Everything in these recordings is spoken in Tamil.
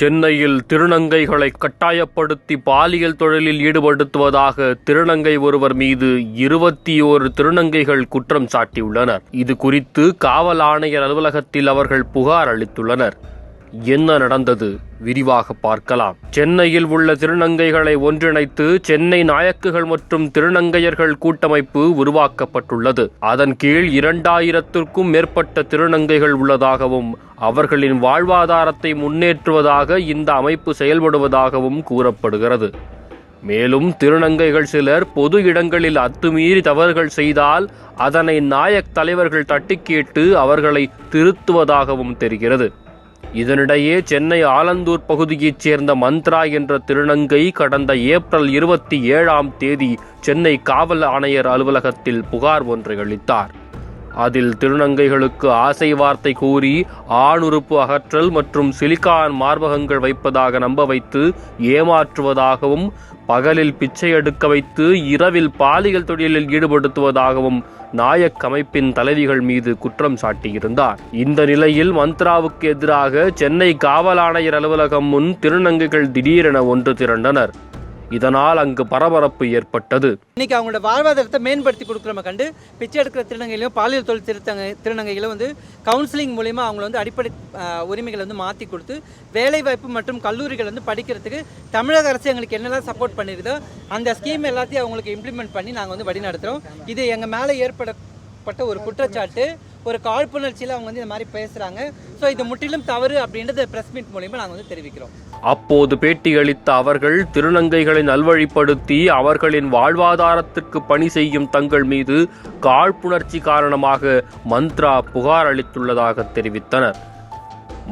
சென்னையில் திருநங்கைகளை கட்டாயப்படுத்தி பாலியல் தொழிலில் ஈடுபடுத்துவதாக திருநங்கை ஒருவர் மீது இருபத்தி ஓரு திருநங்கைகள் குற்றம் சாட்டியுள்ளனர். இது குறித்து காவல் ஆணையர் அலுவலகத்தில் அவர்கள் புகார் அளித்துள்ளனர். என்ன நடந்தது? விரிவாக பார்க்கலாம். சென்னையில் உள்ள திருநங்கைகளை ஒன்றிணைத்து சென்னை நாயக்குகள் மற்றும் திருநங்கையர்கள் கூட்டமைப்பு உருவாக்கப்பட்டுள்ளது. அதன் கீழ் இரண்டாயிரத்திற்கும் மேற்பட்ட திருநங்கைகள் உள்ளதாகவும் அவர்களின் வாழ்வாதாரத்தை முன்னேற்றுவதாக இந்த அமைப்பு செயல்படுவதாகவும் கூறப்படுகிறது. மேலும் திருநங்கைகள் சிலர் பொது இடங்களில் அத்துமீறி தவறுகள் செய்தால் அதனை நாயக் தலைவர்கள் தட்டி கேட்டு அவர்களை திருத்துவதாகவும் தெரிகிறது. இதனிடையே சென்னை ஆலந்தூர் பகுதியைச் சேர்ந்த மந்த்ரா என்ற திருநங்கை கடந்த ஏப்ரல் இருபத்தி ஏழாம் தேதி சென்னை காவல் ஆணையர் அலுவலகத்தில் புகார் ஒன்றை அளித்தார். அதில் திருநங்கைகளுக்கு ஆசை வார்த்தை கூறி ஆணுறுப்பு அகற்றல் மற்றும் சிலிக்கான் மார்பகங்கள் வைப்பதாக நம்ப வைத்து ஏமாற்றுவதாகவும் பகலில் பிச்சை எடுக்க வைத்து இரவில் பாலியல் தொழிலில் ஈடுபடுத்துவதாகவும் நாயக் அமைப்பின் தலைவிகள் மீது குற்றம் சாட்டியிருந்தார். இந்த நிலையில் மந்த்ராவுக்கு எதிராக சென்னை காவல் ஆணையர் அலுவலகம் முன் திருநங்கைகள் திடீரென ஒன்று திரண்டனர். இதனால் அங்கு பரபரப்பு ஏற்பட்டது. இன்னைக்கு அவங்களோட வாழ்வாதாரத்தை மேம்படுத்தி கொடுக்குறம கண்டு பிச்சை எடுக்கிற திருநங்கையிலும் பாலியல் தொழில் திருத்தங்க திருநங்கைகளும் வந்து கவுன்சிலிங் மூலிமா அவங்கள வந்து அடிப்படை உரிமைகளை வந்து மாற்றி கொடுத்து வேலைவாய்ப்பு மற்றும் கல்லூரிகள் வந்து படிக்கிறதுக்கு தமிழக அரசு எங்களுக்கு என்னெல்லாம் சப்போர்ட் பண்ணிருதோ அந்த ஸ்கீம் எல்லாத்தையும் அவங்களுக்கு இம்ப்ளிமெண்ட் பண்ணி நாங்கள் வந்து வழிநடத்துகிறோம் இது எங்கள் மேலே ஏற்படப்பட்ட ஒரு குற்றச்சாட்டு. ஒரு காழ்ப்புணர்ச்சியில் அவங்க வந்து இந்த மாதிரி பேசுகிறாங்க ஸோ இது முற்றிலும் தவறு அப்படின்றத ப்ரெஸ் மீட் மூலிமா நாங்கள் வந்து தெரிவிக்கிறோம். அப்போது பேட்டியளித்த அவர்கள் திருநங்கைகளை நல்வழிப்படுத்தி அவர்களின் வாழ்வாதாரத்திற்கு பணி செய்யும் தங்கள் மீது காழ்ப்புணர்ச்சி காரணமாக மந்த்ரா புகார் அளித்துள்ளதாக தெரிவித்தனர்.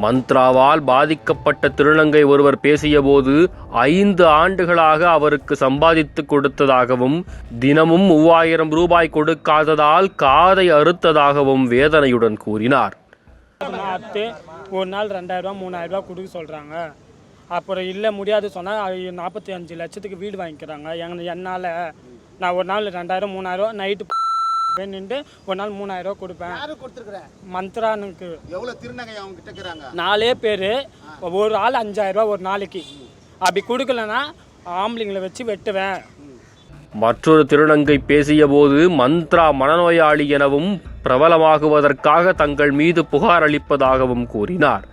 மந்த்ராவால் பாதிக்கப்பட்ட திருநங்கை ஒருவர் பேசியபோது ஐந்து ஆண்டுகளாக அவருக்கு சம்பாதித்து கொடுத்ததாகவும் தினமும் மூவாயிரம் ரூபாய் கொடுக்காததால் காதை அறுத்ததாகவும் வேதனையுடன் கூறினார். ஒரு நாள் ரெண்டாயிரரூவா மூணாயிரரூவா கொடுக்க சொல்கிறாங்க அப்புறம் இல்லை முடியாது சொன்னால் நாற்பத்தி அஞ்சு லட்சத்துக்கு வீடு வாங்கிக்கிறாங்க. எங்க என்னால் நான் ஒரு நாள் ரெண்டாயிரம் மூணாயிரம் நைட்டு நின்று ஒரு நாள் மூணாயிரரூவா கொடுப்பேன். யாரு கொடுத்துருக்குறேன் மந்த்ரானுக்கு. எவ்வளவு திருநங்கை அவங்க கிட்ட இருக்கிறாங்க நாலே பேர். ஒரு ஆள் அஞ்சாயிரரூவா ஒரு நாளைக்கு. அப்படி கொடுக்கலன்னா ஆம்பளைங்களை வச்சு வெட்டுவேன். மற்றொரு திருநங்கை பேசியபோது மந்த்ரா மனநோயாளி எனவும் பிரபலமாகுவதற்காக தங்கள் மீது புகார் அளிப்பதாகவும் கூறினார்.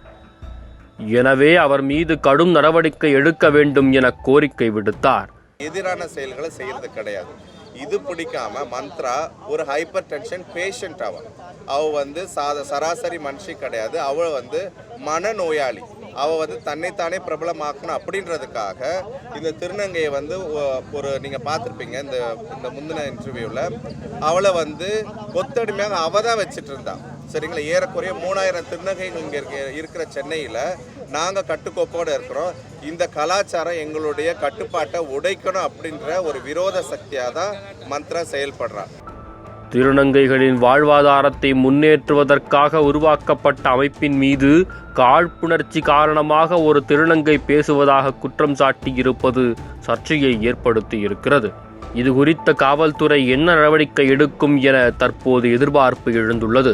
எனவே அவர் மீது கடும் நடவடிக்கை எடுக்க வேண்டும் என கோரிக்கை விடுத்தார். எதிரான செயல்களை செய்யறது கிடையாது. இது பிடிக்காம மந்த்ரா ஒரு ஹைப்பர் டென்ஷன் பேஷண்ட் அவள் அவள் வந்து சாத சராசரி மனுஷி கிடையாது. அவள் வந்து மனநோயாளி. அவ வந்து தன்னைத்தானே பிரபலமாக்கணும் அப்படின்றதுக்காக இந்த திருநங்கையை வந்து ஒரு நீங்க பார்த்துருப்பீங்க இந்த இந்த முந்தின இன்டர்வியூவில் அவளை வந்து கொத்தடிமையாக அவ தான் வச்சுட்டு இருந்தா. சரிங்களா? ஏறக்குறைய மூணாயிரம் திருநங்கைகள் இங்கே இருக்க இருக்கிற சென்னையில் நாங்கள் கட்டுக்கோப்போடு இருக்கிறோம். இந்த கலாச்சாரம் எங்களுடைய கட்டுப்பாட்டை உடைக்கணும் அப்படின்ற ஒரு விரோத சக்தியாக தான் மந்த்ரா செயல்படுறா. திருநங்கைகளின் வாழ்வாதாரத்தை முன்னேற்றுவதற்காக உருவாக்கப்பட்ட அமைப்பின் மீது காழ்ப்புணர்ச்சி காரணமாக ஒரு திருநங்கை பேசுவதாக குற்றம் சாட்டியிருப்பது சர்ச்சையை ஏற்படுத்தி இருக்கிறது இது குறித்த காவல்துறை என்ன நடவடிக்கை எடுக்கும் என தற்போது எதிர்பார்ப்பு எழுந்துள்ளது.